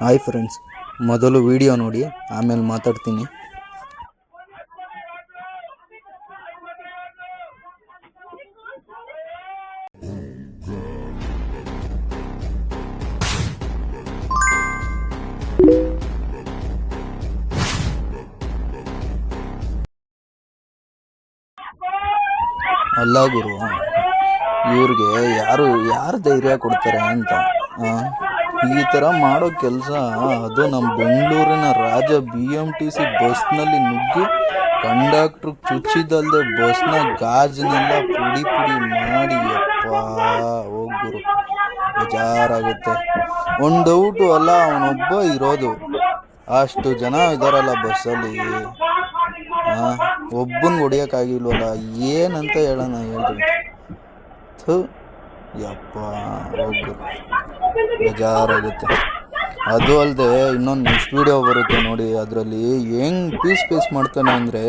Hi friends ಮೊದಲು video ನೋಡಿ, ಆಮೇಲೆ ಮಾತಾಡ್ತೀನಿ ಅಲ್ಲ ಗುರು, ಇವ್ರಿಗೆ ಯಾರು ಯಾರು ಧೈರ್ಯ ಕೊಡ್ತಾರೆ ಅಂತ? ಈ ಥರ ಮಾಡೋ ಕೆಲಸ ಅದು ನಮ್ಮ ಬೆಂಗಳೂರಿನ ರಾಜ ಬಿ ಎಂ ಟಿ ಸಿ ಬಸ್ನಲ್ಲಿ ನುಗ್ಗಿ ಕಂಡಕ್ಟ್ರು ಚುಚ್ಚಿದಲ್ದೆ ಬಸ್ನ ಗಾಜಿನೆಲ್ಲ ಪುಡಿ ಪುಡಿ ಮಾಡಿ, ಯಪ್ಪ ಹೋಗುರು ಬೇಜಾರಾಗುತ್ತೆ. ಒಂದು ಡೌಟು ಅಲ್ಲ, ಅವನೊಬ್ಬ ಇರೋದು. ಅಷ್ಟು ಜನ ಇದಾರಲ್ಲ ಬಸ್ಸಲ್ಲಿ. ಒಬ್ಬನ್ ಹೊಡಿಯೋಕ್ಕಾಗಿಲ್ವಲ್ಲ? ಏನಂತ ಹೇಳೋಣ ಹೇಳ್ರಿ. ಥು. ಯಪ್ಪ ಹೋಗು ಬೇಜಾರಾಗುತ್ತೆ. ಅದು ಅಲ್ಲದೆ ಇನ್ನೊಂದು ನೆಕ್ಸ್ಟ್ ವಿಡಿಯೋ ಬರುತ್ತೆ ನೋಡಿ, ಅದರಲ್ಲಿ ಹೆಂಗ್ ಪೀಸ್ ಪೀಸ್ ಮಾಡ್ತಾನೆ ಅಂದರೆ,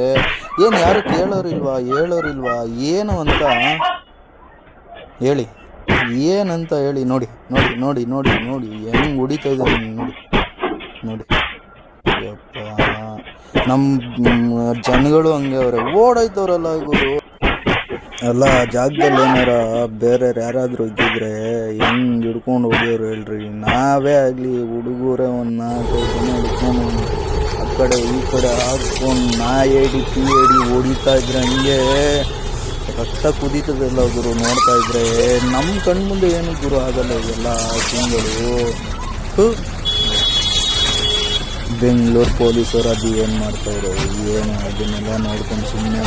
ಏನು ಯಾರು ಕೇಳೋರಿಲ್ವಾ, ಹೇಳೋರಿಲ್ವಾ, ಏನು ಅಂತ ಹೇಳಿ. ಏನಂತ ಹೇಳಿ, ನೋಡಿ ನೋಡಿ ನೋಡಿ ನೋಡಿ ನೋಡಿ, ಹೆಂಗೆ ಹೊಡಿತಾ ಇದ್ದಾರೆ ನೋಡಿ ನೋಡಿ ಯಪ್ಪ ನಮ್ಮ ಜನಗಳು ಹಂಗೆ ಅವ್ರೆ, ಓಡೋಯ್ತವ್ರಲ್ಲ ಗುರು ಅಲ್ಲ, ಜಾಗದಲ್ಲಿ ಏನಾರ ಬೇರೆಯವ್ರು ಯಾರಾದರೂ ಇದ್ದಿದ್ರೆ ಹೆಂಗೆ ಹಿಡ್ಕೊಂಡು ಹೋಗೋರು ಹೇಳ್ರಿ. ನಾವೇ ಆಗಲಿ ಹುಡುಗರೇ ಒಂದು ನಾಲ್ಕು ಜನ ಹಿಡ್ಕೊಂಡು ಆ ಕಡೆ, ಈ ಕಡೆ ಹಾಕ್ಕೊಂಡು ನಾ ಏಡಿ ಪಿ ಏಡಿ ಹೊಡಿತಾ ಇದ್ರೆ ಹಂಗೆ ರಕ್ತ ಕುದೀತದಲ್ಲ ಗುರು ನೋಡ್ತಾ ಇದ್ರೆ ನಮ್ಮ ಕಣ್ಮುಂದೆ ಏನು ಗುರು ಆಗಲ್ಲ ಇದೆಲ್ಲ ತಿಂಗಳು. ಬೆಂಗಳೂರು ಪೊಲೀಸರು ಅದು ಏನು ಮಾಡ್ತಾವ್ರು ಏನು ಅದನ್ನೆಲ್ಲ ನೋಡ್ಕೊಂಡು ಸುಮ್ಮನೆ